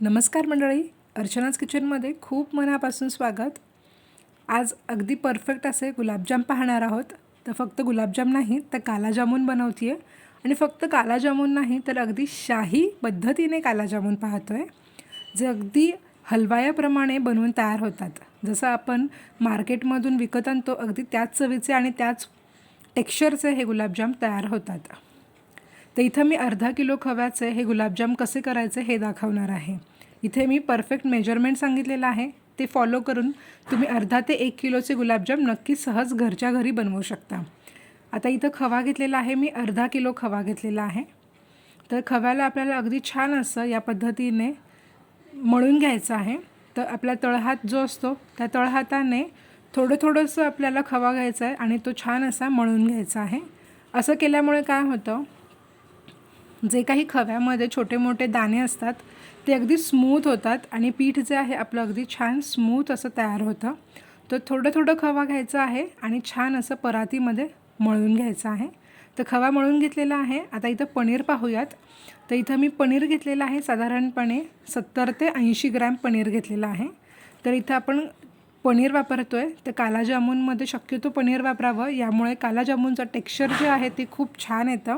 नमस्कार मंडळी अर्चनाज किचनमध्ये खूप मनापासून स्वागत. आज अगदी परफेक्ट असे गुलाबजाम पाहणार आहोत. तर फक्त गुलाबजाम नाही तर कालाजामून बनवते आहे आणि फक्त कालाजामून नाही तर अगदी शाही पद्धतीने कालाजामून पाहतो आहे जे अगदी हलवायाप्रमाणे बनवून तयार होतात. जसं आपण मार्केटमधून विकत आणतो अगदी त्याच चवीचे आणि त्याच टेक्स्चरचे हे गुलाबजाम तयार होतात. तर इथं मी अर्धा किलो खव्याचे हे गुलाबजाम कसे करायचे हे दाखवणार आहे. इथे मी परफेक्ट मेजरमेंट सांगितलेलं आहे. ते फॉलो करून तुम्ही अर्धा ते एक किलोचे गुलाबजाम नक्की सहज घरच्या घरी बनवू शकता. आता इथं खवा घेतलेला आहे. मी अर्धा किलो खवा घेतलेला आहे. तर खव्याला आपल्याला अगदी छान असं या पद्धतीने मळून घ्यायचं आहे. तर आपला तळहात जो असतो त्या तळहाताने थोडं थोडंसं आपल्याला खवा घ्यायचा आहे आणि तो छान असा मळून घ्यायचा आहे. असं केल्यामुळे काय होतं जे काही खव्यामध्ये छोटे मोठे दाणे असतात ते अगदी स्मूथ होतात आणि पीठ जे आहे आपलं अगदी छान स्मूथ असं तयार होतं. तर थोडं थोडं खवा घ्यायचं आहे आणि छान असं परातीमध्ये मळून घ्यायचं आहे. तर खवा मळून घेतलेला आहे. आता इथं पनीर पाहूयात. तर इथं मी पनीर घेतलेलं आहे. साधारणपणे सत्तर ते ऐंशी ग्रॅम पनीर घेतलेलं आहे. तर इथं आपण पनीर वापरतो आहे तर कालाजामूनमध्ये शक्यतो पनीर वापरावं. यामुळे कालाजामूनचं टेक्स्चर जे आहे ते खूप छान येतं.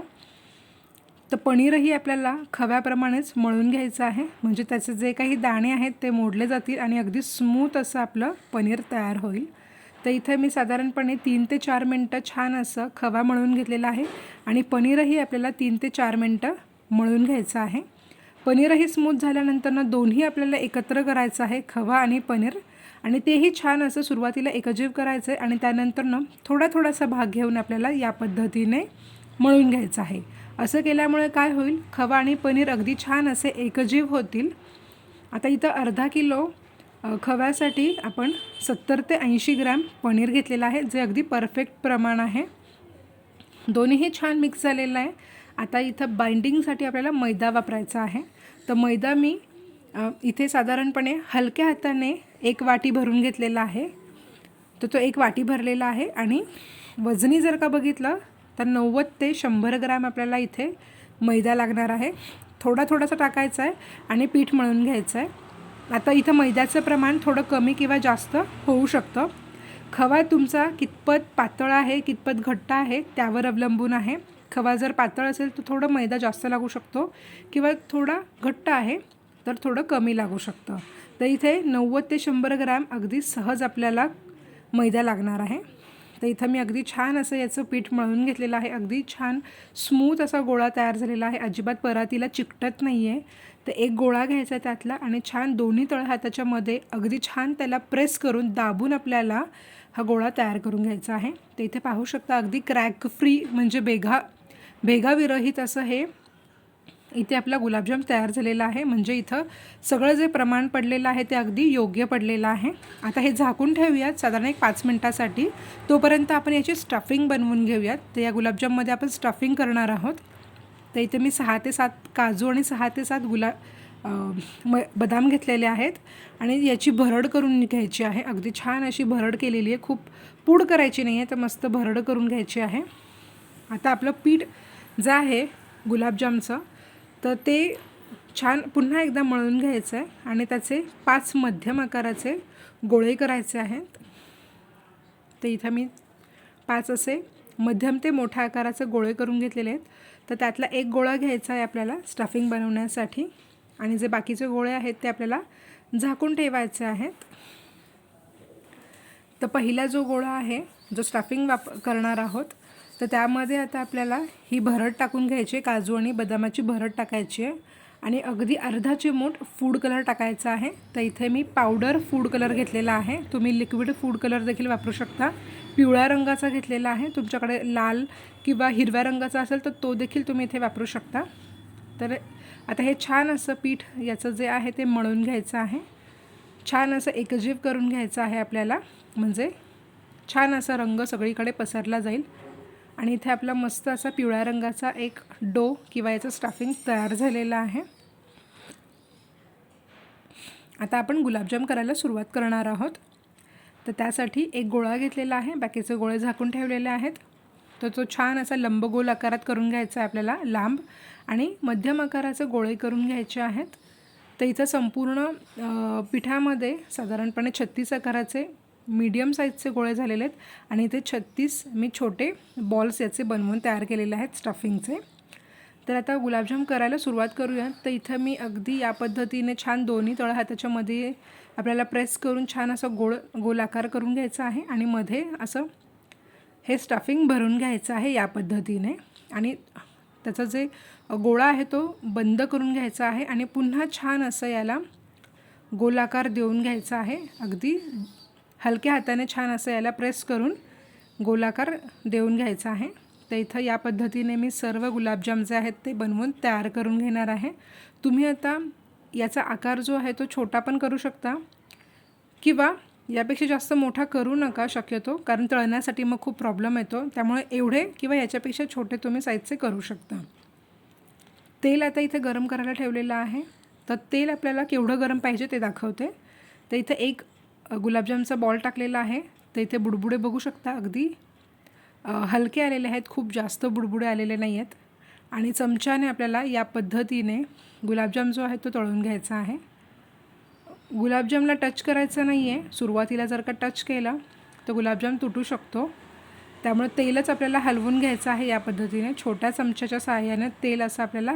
तर पनीरही आपल्याला खव्याप्रमाणेच मळून घ्यायचं आहे. म्हणजे त्याचे जे काही दाणे आहेत ते मोडले जातील आणि अगदी स्मूथ असं आपलं पनीर तयार होईल. तर इथे मी साधारणपणे तीन ते चार मिनटं छान असं खवा मळून घेतलेलं आहे आणि पनीरही आपल्याला तीन ते चार मिनटं मळून घ्यायचं आहे. पनीरही स्मूथ झाल्यानंतरनं दोन्ही आपल्याला एकत्र करायचं आहे खवा आणि पनीर. आणि तेही छान असं सुरुवातीला एकजीव करायचं आहे आणि त्यानंतरनं थोडा थोडासा भाग घेऊन आपल्याला या पद्धतीने मळून घ्यायचं आहे. असं केल्यामुळे काय होईल? खवा आणि पनीर अगदी छान असे एकजीव होतील. आता इथं अर्धा किलो खव्यासाठी आपण सत्तर ते ऐंशी ग्रॅम पनीर घेतलेलं आहे जे अगदी परफेक्ट प्रमाण आहे. दोन्हीही छान मिक्स झालेलं आहे. आता इथं बाइंडिंगसाठी आपल्याला मैदा वापरायचा आहे. तर मैदा मी इथे साधारणपणे हलक्या हाताने एक वाटी भरून घेतलेला आहे. तर तो एक वाटी भरलेला आहे आणि वजनी जर का बघितलं तर नव्वद ते शंभर ग्रॅम आपल्याला इथे मैदा लागणार आहे. थोडा थोडासा टाकायचा आहे आणि पीठ मळून घ्यायचं आहे. आता इथं मैद्याचं प्रमाण थोडं कमी किंवा जास्त होऊ शकतं. खवा तुमचा कितपत पातळ आहे कितपत घट्ट आहे त्यावर अवलंबून आहे. खवा जर पातळ असेल तर थोडं मैदा जास्त लागू शकतो किंवा थोडा घट्ट आहे तर थोडं कमी लागू शकतं. तर इथे नव्वद ते शंभर ग्रॅम अगदी सहज आपल्याला मैदा लागणार आहे. तर इथं मी अगदी छान असं याचं पीठ मळून घेतलेलं आहे. अगदी छान स्मूथ असा गोळा तयार झालेला आहे. अजिबात परातीला चिकटत नाही आहे तर एक गोळा घ्यायचा आहे त्यातला आणि छान दोन्ही तळहाताच्या मध्ये अगदी छान त्याला प्रेस करून दाबून आपल्याला हा गोळा तयार करून घ्यायचा आहे. तर इथे पाहू शकता अगदी क्रॅक फ्री म्हणजे बेघा भेगाविरहित असं हे इथे आपला गुलाबजाम तयार झालेला आहे. म्हणजे इथं सगळं जे प्रमाण पडलेलं आहे ते अगदी योग्य पडलेलं आहे. आता हे झाकून ठेवूयात. साधारण एक पाच मिनटासाठी. तोपर्यंत आपण याची स्टफिंग बनवून घेऊयात. तर या गुलाबजाममध्ये आपण स्टफिंग करणार आहोत. तर इथे मी सहा ते सात काजू आणि सहा ते सात गुला म बदाम घेतलेले आहेत. आणि याची भरड करून घ्यायची आहे. अगदी छान अशी भरड केलेली आहे. खूप पूड करायची नाही आहे तर मस्त भरड करून घ्यायची आहे. आता आपलं पीठ जे आहे गुलाबजामचं तर ते छान पुन्हा एकदा मळून घ्यायचं आहे आणि त्याचे पाच मध्यम आकाराचे गोळे करायचे आहेत. तर इथं मी पाच असे मध्यम ते मोठ्या आकाराचे गोळे करून घेतलेले आहेत. तर त्यातला एक गोळा घ्यायचा आहे आपल्याला स्टफिंग बनवण्यासाठी. आणि जे बाकीचे गोळे आहेत ते आपल्याला झाकून ठेवायचे आहेत. तर पहिला जो गोळा आहे जो स्टफिंग वाप करणार आहोत तर त्यामध्ये आता आपल्याला ही भरड टाकून घ्यायची काजू आणि बदामाची भरड टाकायची आहे. आणि अगदी अर्धा चिमूट फूड कलर टाकायचा आहे. तर इथे मी पावडर फूड कलर घेतलेला आहे. तुम्ही लिक्विड फूड कलर देखील वापरू शकता. पिवळ्या रंगाचा घेतलेला आहे. तुमच्याकडे लाल किंवा हिरव्या रंगाचा असेल तर तो देखील तुम्ही इथे वापरू शकता. तर आता हे छान असं पीठ याचं जे आहे ते मळून घ्यायचं आहे. छान असं एकजीव करून घ्यायचं आहे आपल्याला. म्हणजे छान असा रंग सगळीकडे पसरला जाईल. आणि इथे आपला मस्त असा पिवळ्या रंगाचा एक डो किंवा याचं स्टफिंग तयार झालेलं आहे. आता आपण गुलाबजाम करायला सुरुवात करणार आहोत. तर त्यासाठी एक गोळा घेतलेला आहे. बाकीचे गोळे झाकून ठेवलेले आहेत. तर तो छान असा लंबगोल आकारात करून घ्यायचा आहे आपल्याला लांब. आणि मध्यम आकाराचे गोळे करून घ्यायचे आहेत. तर इथं संपूर्ण पिठामध्ये साधारणपणे छत्तीस आकाराचे मीडियम साईजचे गोळे झालेले आहेत. आणि इथे छत्तीस मी छोटे बॉल्स याचे बनवून तयार केलेले आहेत स्टफिंगचे तर आता गुलाबजाम करायला सुरुवात करूया. तर इथं मी अगदी या पद्धतीने छान दोन्ही तळ हाताच्या आपल्याला प्रेस करून छान असं गोळ गोलाकार करून घ्यायचा आहे. आणि मध्ये असं हे स्टफिंग भरून घ्यायचं आहे या पद्धतीने. आणि त्याचा जे गोळा आहे तो बंद करून घ्यायचा आहे. आणि पुन्हा छान असं याला गोलाकार देऊन घ्यायचा आहे. अगदी हलक्या हाताने छान असं याला प्रेस करून गोलाकार देऊन घ्यायचा आहे. तर इथं या पद्धतीने मी सर्व गुलाबजाम जे आहेत ते बनवून तयार करून घेणार आहे. तुम्ही आता याचा आकार जो आहे तो छोटा पण करू शकता किंवा यापेक्षा जास्त मोठा करू नका शक्यतो कारण तळण्यासाठी मग खूप प्रॉब्लेम येतो. त्यामुळे एवढे किंवा याच्यापेक्षा छोटे तुम्ही साईजचे करू शकता. तेल आता इथे गरम करायला ठेवलेलं आहे. तर तेल आपल्याला केवढं गरम पाहिजे ते दाखवते. तर इथे एक गुलाबजामचा बॉल टाकलेला आहे. तर इथे बुडबुडे बघू शकता अगदी. हलके आलेले आहेत खूप जास्त बुडबुडे आलेले नाही आहेत आणि चमच्याने आपल्याला या पद्धतीने गुलाबजाम जो आहे तो तळून घ्यायचा आहे. गुलाबजामला टच करायचं नाही आहे सुरुवातीला जर का टच केला तर गुलाबजाम तुटू शकतो. त्यामुळे तेलच आपल्याला हलवून घ्यायचं आहे या पद्धतीने. छोट्या चमच्याच्या सहाय्याने तेल असं आपल्याला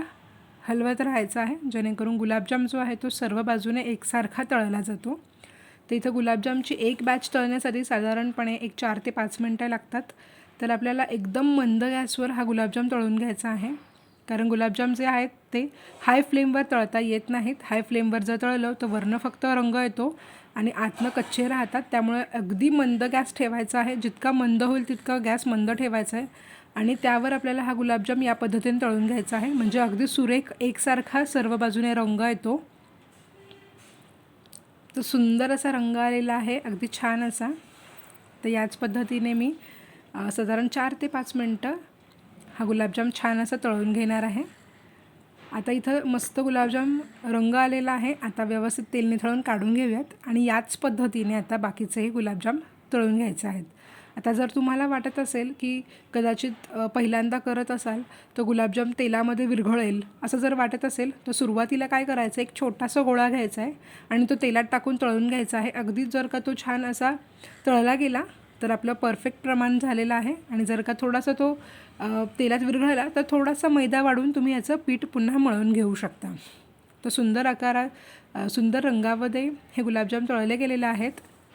हलवत राहायचं आहे. जेणेकरून गुलाबजाम जो आहे तो सर्व बाजूने एकसारखा तळला जातो. तर इथं गुलाबजामची एक बॅच तळण्यासाठी साधारणपणे एक चार ते पाच मिनटं लागतात. तर आपल्याला एकदम मंद गॅसवर हा गुलाबजाम तळून घ्यायचा आहे. कारण गुलाबजाम जे आहेत ते हाय फ्लेमवर तळता येत नाहीत. हाय फ्लेमवर जर तळलं तर वरनं फक्त रंग येतो आणि आतनं कच्चे राहतात. त्यामुळे अगदी मंद गॅस ठेवायचा आहे. जितका मंद होईल तितका गॅस मंद ठेवायचा आहे. आणि त्यावर आपल्याला हा गुलाबजाम या पद्धतीने तळून घ्यायचा आहे. म्हणजे अगदी सुरेख एकसारखा सर्व बाजूने रंग येतो. तो सुंदर असा रंग आलेला आहे अगदी छान असा. तर याच पद्धतीने मी साधारण चार ते पाच मिनटं हा गुलाबजाम छान असा तळून घेणार आहे. आता इथं मस्त गुलाबजाम रंग आलेला आहे. आता व्यवस्थित तेल निथळून काढून घेऊयात. आणि याच पद्धतीने आता बाकीचेही गुलाबजाम तळून घ्यायचे आहेत. आता जर तुम्हाला वाटत असेल की कदाचित पहिल्यांदा करत असाल तर गुलाबजाम तेलामध्ये विरघळेल. असं जर वाटत असेल तर सुरुवातीला काय करायचं एक छोटासा गोळा घ्यायचा आहे आणि तो तेलात टाकून तळून घ्यायचा आहे. अगदीच जर का तो छान असा तळला गेला तर आपलं परफेक्ट प्रमाण झालेलं आहे. आणि जर का थोडासा तो तेलात विरघळला तर थोडासा मैदा वाढवून तुम्ही याचं पीठ पुन्हा मळून घेऊ शकता. तर सुंदर आकारात सुंदर रंगामध्ये हे गुलाबजाम तळले गेलेले आहेत.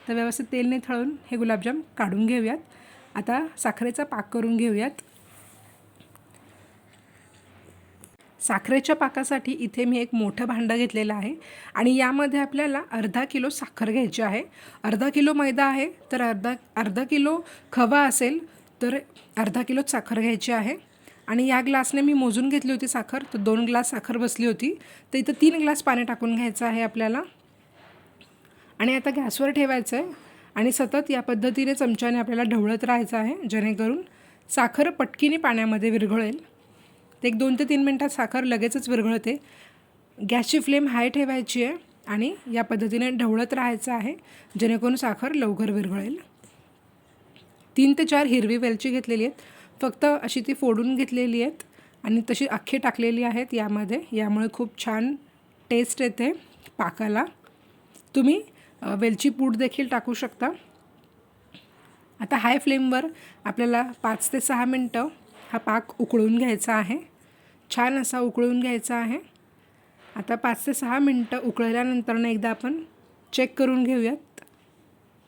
तर व्यवस्थित तेलने थळून हे गुलाबजाम काढून घेऊयात. आता साखरेचा पाक करून घेऊयात. साखरेच्या पाकासाठी इथे मी एक मोठं भांडं घेतलेलं आहे आणि यामध्ये आपल्याला अर्धा किलो साखर घ्यायची आहे. अर्धा किलो मैदा आहे तर अर्धा अर्धा किलो खवा असेल तर अर्धा किलो साखर घ्यायची आहे. आणि या ग्लासने मी मोजून घेतली होती साखर तर दोन ग्लास साखर बसली होती. तर इथं तीन ग्लास पाणी टाकून घ्यायचं आहे आपल्याला. आणि आता गॅसवर ठेवायचं आहे आणि सतत या पद्धतीने चमच्याने आपल्याला ढवळत राहायचं आहे जेणेकरून साखर पटकीने पाण्यामध्ये विरघळेल. ते एक दोन ते तीन मिनटात साखर लगेचच विरघळते. गॅसची फ्लेम हाय ठेवायची आहे आणि या पद्धतीने ढवळत राहायचं आहे जेणेकरून साखर लवकर विरघळेल. तीन ते चार हिरवी वेलची घेतलेली आहेत. फक्त अशी ती फोडून घेतलेली आहेत आणि तशी अख्खी टाकलेली आहेत यामध्ये. यामुळे खूप छान टेस्ट येते पाकाला. तुम्ही वेलची पूड देखील टाकू शकता. आता हाय फ्लेमवर आपल्याला पाच ते सहा मिनटं हा पाक उकळून घ्यायचा आहे. छान असा उकळून घ्यायचा आहे. आता पाच ते सहा मिनटं उकळल्यानंतरनं एकदा आपण चेक करून घेऊयात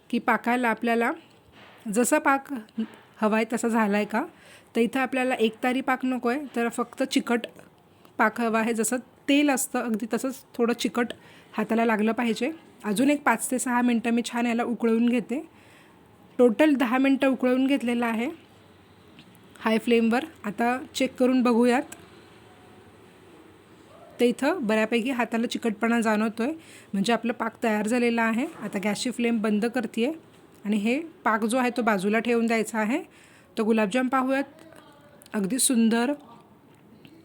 की पाकाला आपल्याला जसा पाक हवा आहे तसा झाला आहे का? तर इथं आपल्याला एकतारी पाक नको आहे तर फक्त चिकट पाक हवा आहे. जसं तेल असतं अगदी तसंच थोडं चिकट हाताला लागलं पाहिजे. अजून एक पाच ते सहा मिनटं मी छान याला उकळून घेते. टोटल दहा मिनटं उकळून घेतलेलं आहे. हाय फ्लेमवर आता चेक करून बघूयात. तर इथं बऱ्यापैकी हाताला चिकटपणा जाणवतो आहे म्हणजे आपलं पाक तयार झालेला आहे. आता गॅसची फ्लेम बंद करते आहे आणि हे पाक जो आहे तो बाजूला ठेवून द्यायचा आहे. तर गुलाबजाम पाहूयात. अगदी सुंदर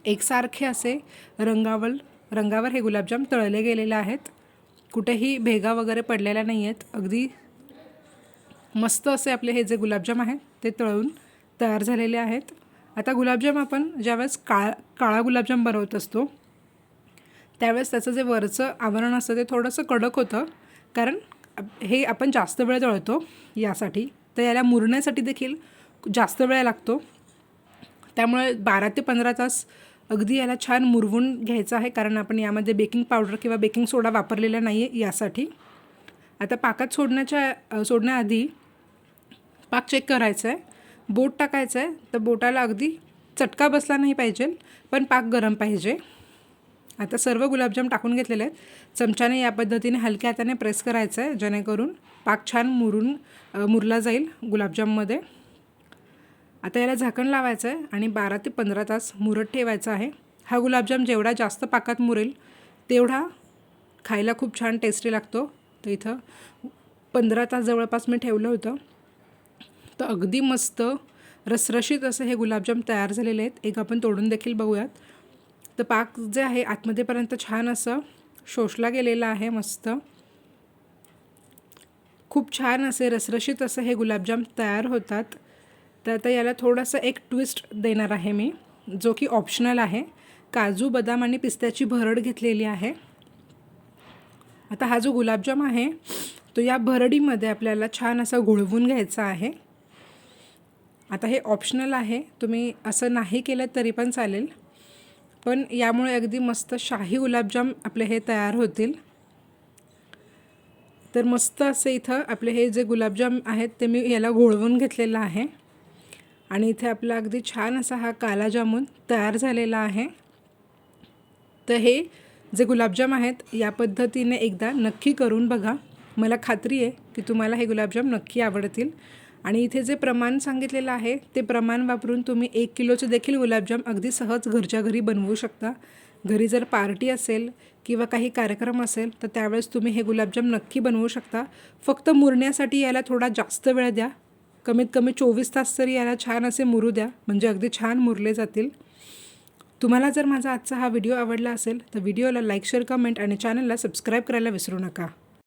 एकसारखे असे रंगावर रंगावर हे गुलाबजाम तळले गेलेले आहेत. कुठेही भेगा वगैरे पडलेल्या नाही आहेत अगदी मस्त असे आपले हे जे गुलाबजाम आहेत ते तळून तयार झालेले आहेत. आता गुलाबजाम आपण ज्यावेळेस काळा काळा गुलाबजाम बनवत असतो त्यावेळेस त्याचं जे वरचं आवरण असतं ते थोडंसं कडक होतं. कारण हे आपण जास्त वेळ तळतो यासाठी. तर याला मुरण्यासाठी देखील जास्त वेळ लागतो. त्यामुळे बारा ते पंधरा तास अगदी याला छान मुरवून घ्यायचं आहे कारण आपण यामध्ये बेकिंग पावडर किंवा बेकिंग सोडा वापरलेला नाही आहे यासाठी. आता पाकात सोडण्याच्या सोडण्याआधी पाक चेक करायचा आहे बोट टाकायचं आहे तर बोटाला अगदी चटका बसला नाही पाहिजे पण पाक गरम पाहिजे. आता सर्व गुलाबजाम टाकून घेतलेले आहेत. चमच्याने या पद्धतीने हलक्या हाताने प्रेस करायचं आहे जेणेकरून पाक छान मुरून मुरला जाईल गुलाबजाममध्ये. आता याला झाकण लावायचं आहे आणि बारा ते पंधरा तास मुरत ठेवायचा आहे. हा गुलाबजाम जेवढा जास्त पाकात मुरेल तेवढा खायला खूप छान टेस्टी लागतो. तर इथं पंधरा तास जवळपास मी ठेवलं होतं. तर अगदी मस्त रसरशीत असं हे गुलाबजाम तयार झालेले आहेत. एक आपण तोडून देखील बघूयात. तर पाक जे आहे आतमध्येपर्यंत छान असं शोषला गेलेलं आहे मस्त. खूप छान असे रसरशीत असं हे गुलाबजाम तयार होतात. तर आता याला थोडंसं एक ट्विस्ट देणार आहे मी जो की ऑप्शनल आहे. काजू बदाम आणि पिस्त्याची भरड घेतलेली आहे. आता हा जो गुलाबजाम आहे तो या भरडीमध्ये आपल्याला छान असा घुळवून घ्यायचा आहे. आता हे ऑप्शनल आहे तुम्ही असं नाही केलं तरी पण चालेल. पण यामुळे अगदी मस्त शाही गुलाबजाम आपले हे तयार होतील. तर मस्त असे इथं आपले हे जे गुलाबजाम आहेत ते मी याला घोळवून घेतलेलं आहे. आणि इथे आपला अगदी छान असा हा काला जामून तयार झालेला आहे. तर हे जे गुलाबजाम आहेत या पद्धतीने एकदा नक्की करून बघा. मला खात्री आहे की तुम्हाला हे गुलाबजाम नक्की आवडतील. आणि इथे जे प्रमाण सांगितलेलं आहे ते प्रमाण वापरून तुम्ही एक किलोचे देखील गुलाबजाम अगदी सहज घरच्या घरी बनवू शकता. घरी जर पार्टी असेल किंवा काही कार्यक्रम असेल तर त्यावेळेस तुम्ही हे गुलाबजाम नक्की बनवू शकता. फक्त मुरण्यासाठी याला थोडा जास्त वेळ द्या. कमीत कमी चोवीस तास तरी याला छान असे मुरू द्या. म्हणजे अगदी छान मुरले जातील. तुम्हाला जर माझा आजचा हा व्हिडिओ आवडला असेल तर व्हिडिओला लाईक शेअर कमेंट आणि चॅनलला सबस्क्राईब करायला विसरू नका.